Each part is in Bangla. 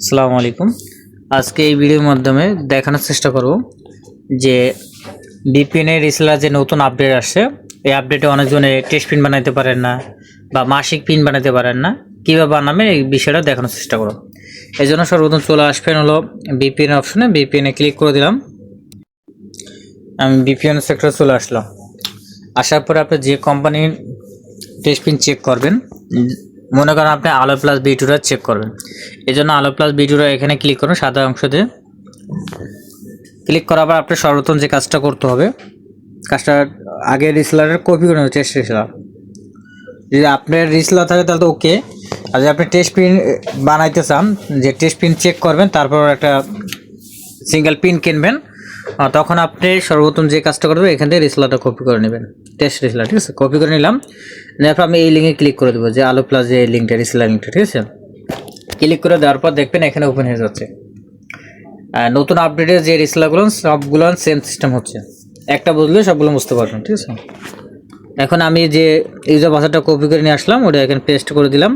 আসসালামু আলাইকুম। আজকে এই ভিডিওর মাধ্যমে দেখানোর চেষ্টা করব যে বিপিএনের রিসেলার যে নতুন আপডেট আসছে, এই আপডেটে অনেকজনে টেস্ট পিন বানাইতে পারেন না বা মাসিক পিন বানাইতে পারেন না, কীভাবে বানাবে এই বিষয়টা দেখানোর চেষ্টা করো এই জন্য সর্বপ্রথম চলে আসবেন হলো বিপিএন অপশনে বিপিএনে ক্লিক করে দিলাম। আমি বিপিএন সেক্টরে চলে আসলাম। আসার পরে আপনি যে কোম্পানির টেস্ট পিন চেক করবেন মনে করেন আপনি আলো প্লাস বিটুরা চেক করবেন। এই জন্য আলো প্লাস বিটুরা এখানে ক্লিক করুন, সাদা অংশতে ক্লিক করার পর আপনি সর্বপ্রথম যে কাজটা করতে হবে, কাজটা আগে রিসলারের কপি করে টেস্ট রিসলার যদি আপনার রিসলার থাকে তাহলে তো ওকে আর যদি আপনি টেস্ট পিন বানাইতে চান, যে টেস্ট পিন চেক করবেন, তারপর একটা সিঙ্গেল পিন কিনবেন। তখন আপনি সর্বপ্রথম যে কাজটা করবেন, এখান থেকে রিসলারটা কপি করে নেবেন। টেস্ট রিসলার ঠিক আছে? কপি করে নিলাম। তারপর আমি এই লিঙ্কে ক্লিক করে দেবো যে আলো প্লাস যে লিঙ্কটা রিসলার লিঙ্কটা ঠিক আছে? ক্লিক করে দেওয়ার পর দেখবেন এখানে ওপেন হয়ে যাচ্ছে। নতুন আপডেটের যে রিসলারগুলো সবগুলো সেম সিস্টেম হচ্ছে। একটা বুঝলে সবগুলো বুঝতে পারবেন, ঠিক আছে? এখন আমি যে ইউজার পাসওয়ার্ডটা কপি করে নিয়ে আসলাম, ওটা এখানে পেস্ট করে দিলাম।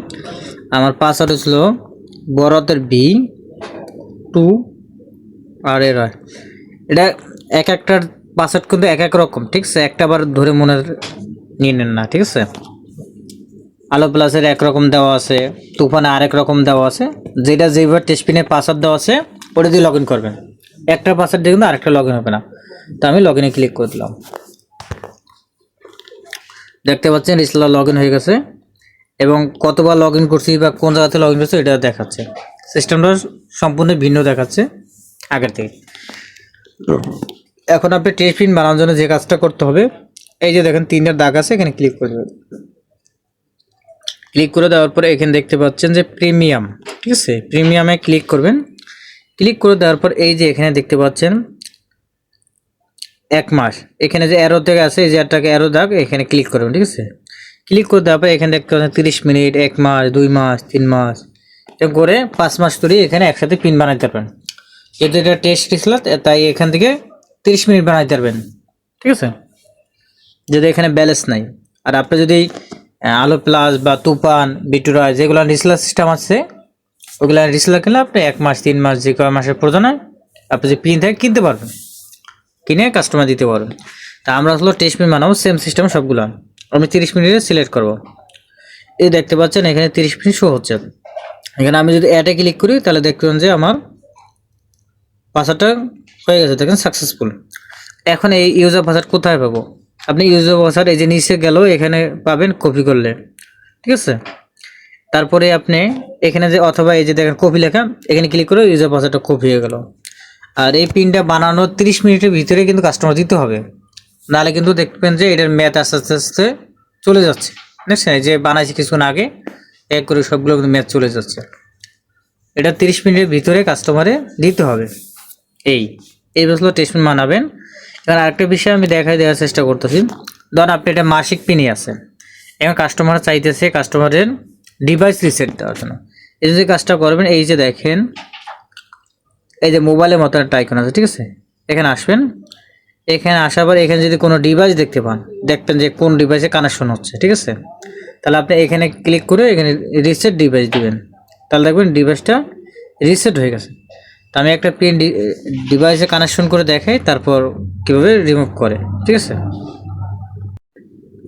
আমার পাসওয়ার্ড ছিল বড়তের বি টু আর এর হয় এটা এক একটার পাসওয়ার্ড কিন্তু এক এক রকম, ঠিক আছে? একটা বার ধরে মনে নিয়ে নেন না, ঠিক আছে? আলো প্লাসের একরকম দেওয়া আছে, তুফানে আরেক রকম দেওয়া আছে, যেটা যেইবার টেস্টপিনের পাসওয়ার্ড দেওয়া আছে, ওটা দিয়ে লগ ইন করবেন। একটা পাসওয়ার্ড দিয়ে কিন্তু আরেকটা লগ ইন হবে না। তো আমি লগ ইনে ক্লিক করে দিলাম। দেখতে পাচ্ছেন রিসলা লগ ইন হয়ে গেছে। এবং কতবার লগ ইন করছি বা কোন জায়গাতে লগ ইন করছি, এটা দেখাচ্ছে। সিস্টেমটা সম্পূর্ণ ভিন্ন দেখাচ্ছে আগের থেকে। এখন আপনি টেস্ট পিন বানানোর জন্য যে কাজটা করতে হবে, এই যে দেখেন তিনটার দাগ আছে, এখানে ক্লিক করে দেবেন। ক্লিক করে দেওয়ার পরে এখানে দেখতে পাচ্ছেন যে প্রিমিয়াম ঠিক আছে? প্রিমিয়ামে ক্লিক করবেন। ক্লিক করে দেওয়ার পর এই যে এখানে দেখতে পাচ্ছেন, এক মাস। এখানে যে অ্যারো থেকে আছে, এই যে একটাকে অ্যারো দাগ, এখানে ক্লিক করবেন, ঠিক আছে? ক্লিক করে দেওয়ার পর এখানে দেখতে পাচ্ছেন তিরিশ মিনিট, এক মাস, দুই মাস, তিন মাস। করে পাঁচ মাস ধরে এখানে একসাথে পিন বানাইতে পারবেন। যেহেতু এটা টেস্ট ছিল তাই এখান থেকে তিরিশ মিনিট বানাইতে পারবেন। ঠিক আছে? যদি এখানে ব্যালেন্স নাই। আর আপনি যদি আলো প্লাস বা তুফান, বিটুরা যেগুলো রিসলার সিস্টেম আছে, ওগুলো রিসলার কিনলে আপনি এক মাস, তিন মাস, যে কয় মাসের প্রয়োজন হয় আপনি যে পিন থাকে কিনতে পারবেন। কিনে কাস্টমার দিতে পারবেন। তা আমরা আসলে টেস্ট পিন বানাবো সেম সিস্টেম সবগুলো। আমি তিরিশ মিনিটে সিলেক্ট করব। এই দেখতে পাচ্ছেন, এখানে তিরিশ মিনিট শো হচ্ছে। এখানে আমি যদি অ্যাডে ক্লিক করি, তাহলে দেখবেন যে আমার পাসওয়ার্ডটা হয়ে গেছে, দেখেন সাকসেসফুল এখন এই ইউজার পাসওয়ার্ড কোথায় পাবো? আপনি ইউজার পাসওয়ার্ড এই যে নিচে গেল এখানে পাবেন কপি করলে। ঠিক আছে? তারপরে আপনি এখানে যে অথবা এই যে দেখেন কপি লেখা, এখানে ক্লিক করে ইউজার পাসওয়ার্ডটা কপি হয়ে গেল। আর এই পিনটা বানানোর তিরিশ মিনিটের ভিতরে কিন্তু কাস্টমার দিতে হবে। নাহলে কিন্তু দেখবেন যে এটার ম্যাথ আস্তে আস্তে আস্তে চলে যাচ্ছে। বুঝছেন যে বানাইছি কিছুক্ষণ আগে, এক করে সবগুলো কিন্তু ম্যাথ চলে যাচ্ছে। এটা তিরিশ মিনিটের ভিতরে কাস্টমারে দিতে হবে। এই এই বছর টেস্টমেন্ট মানাবেন। এবার আরেকটা বিষয় আমি দেখাই দেওয়ার চেষ্টা করতেছি। ধরুন আপনি এটা মাসিক পিনই আছে। এখন কাস্টমার চাইতেছে কাস্টমারের ডিভাইস রিসেট দেওয়ার জন্য। এই যে কাজটা করবেন, এই যে দেখেন, এই যে মোবাইলের মতো একটা আইকন আছে, ঠিক আছে? এখানে আসবেন। এখানে আসার পর এখানে যদি কোনো ডিভাইস দেখতে পান, দেখবেন যে কোন ডিভাইসে কানেকশন হচ্ছে, ঠিক আছে? তাহলে আপনি এখানে ক্লিক করে এখানে রিসেট ডিভাইস দিবেন। তাহলে দেখবেন ডিভাইসটা রিসেট হয়ে গেছে। আমি একটা পিন ডিভাইসে কানেকশন করে দেখাই, তারপর কীভাবে রিমুভ করে, ঠিক আছে?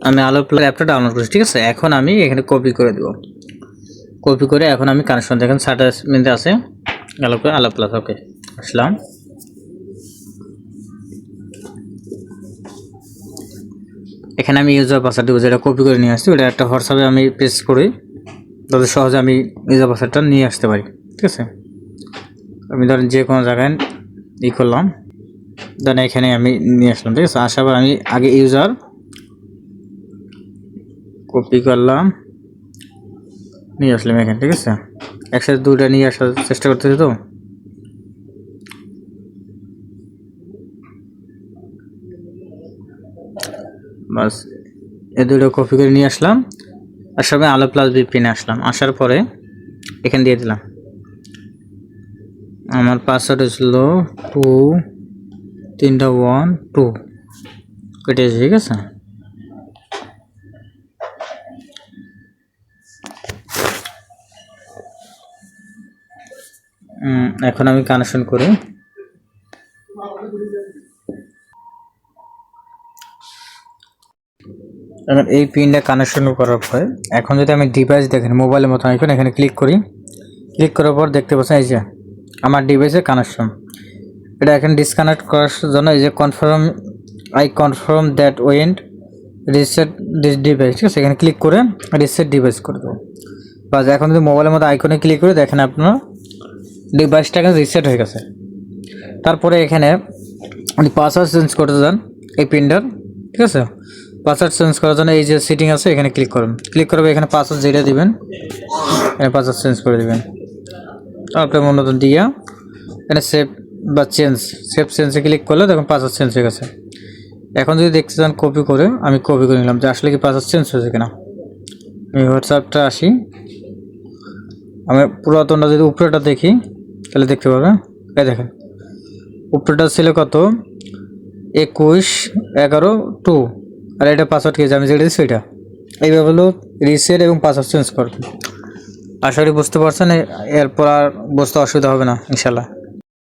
আমি আলো প্লাস অ্যাপটা ডাউনলোড করেছি, ঠিক আছে? এখন আমি এখানে কপি করে দেবো। কপি করে এখন আমি কানেকশন দেখেন সাটাস মিনিটে আছে, আলো করে আলো প্লাস ওকে আসলাম। এখানে আমি ইউজার পাসওয়ার্ড দেবো, যেটা কপি করে নিয়ে আসছি, ওটা একটা হোয়াটসঅ্যাপে আমি পেস্ট করি যাতে সহজে আমি ইউজার পাসওয়ার্ডটা নিয়ে আসতে পারি, ঠিক আছে? আমি ধরেন যে কোনো জায়গায় ই করলাম। ধরেন এখানে আমি নিয়ে আসলাম, ঠিক আছে? আসার পর আমি আগে ইউজার কপি করলাম, নিয়ে আসলাম এখানে, ঠিক আছে? একসাথে দুটা নিয়ে আসার চেষ্টা করতেছি তো। বাস এ দুটো কপি করে নিয়ে আসলাম। আর সবাই আলো প্লাস বিপিনে আসলাম। আসার পরে এখানে দিয়ে দিলাম। আমার পাসওয়ার্ড ছিল টু তিনটা ওয়ান টু কেটেছে ঠিক আছে? এখন আমি কানেকশন করি। এখন এই পিনটা কানেকশন করার পরে, এখন যদি আমি ডিভাইস দেখেন মোবাইলের মতো এখন এখানে ক্লিক করি। ক্লিক করার পর দেখতে পাচ্ছেন, এই যে আমার ডিভাইসের কানেকশন এটা এখন ডিসকানেক্ট করার জন্য এই যে confirm I confirm that went reset this device ঠিক আছে? এখানে ক্লিক করে রিসেট ডিভাইস করে দেবো। বাস, এখন যদি মোবাইলের মধ্যে আইকনে ক্লিক করে, দেখেন আপনার ডিভাইসটা এখন রিসেট হয়ে গেছে। তারপরে এখানে আপনি পাসওয়ার্ড চেঞ্জ করতে চান, এই পিনটার ঠিক আছে? পাসওয়ার্ড চেঞ্জ করার জন্য এই যে সিটিং আছে, এখানে ক্লিক করুন। ক্লিক করবে এখানে পাসওয়ার্ড যেটা দিবেন, এখানে পাসওয়ার্ড চেঞ্জ করে দিবেন। তারপরে মূলত দিয়া এখানে সেভ বা চেঞ্জ সেভ চেঞ্জে ক্লিক করলে তখন পাসওয়ার্ড চেঞ্জ হয়ে গেছে। এখন যদি দেখতে চান কপি করে, আমি কপি করে নিলাম যে আসলে কি পাসওয়ার্ড চেঞ্জ হয়েছে কিনা। আমি হোয়াটসঅ্যাপটা আসি। আমি পুরাতনটা যদি উপরেটা দেখি, তাহলে দেখতে পাবে। এই দেখেন। উপরেটা ছিল কত? একুশ, এগারো টু আর এটা পাসওয়ার্ড কি? আমি যেটা দিচ্ছি সেটা। এইভাবে হলো রিসেট এবং পাসওয়ার্ড চেঞ্জ করবেন আশা করি বুঝতে পারছেন এরপর আর বুঝতে অসুবিধা হবে না ইনশাল্লাহ।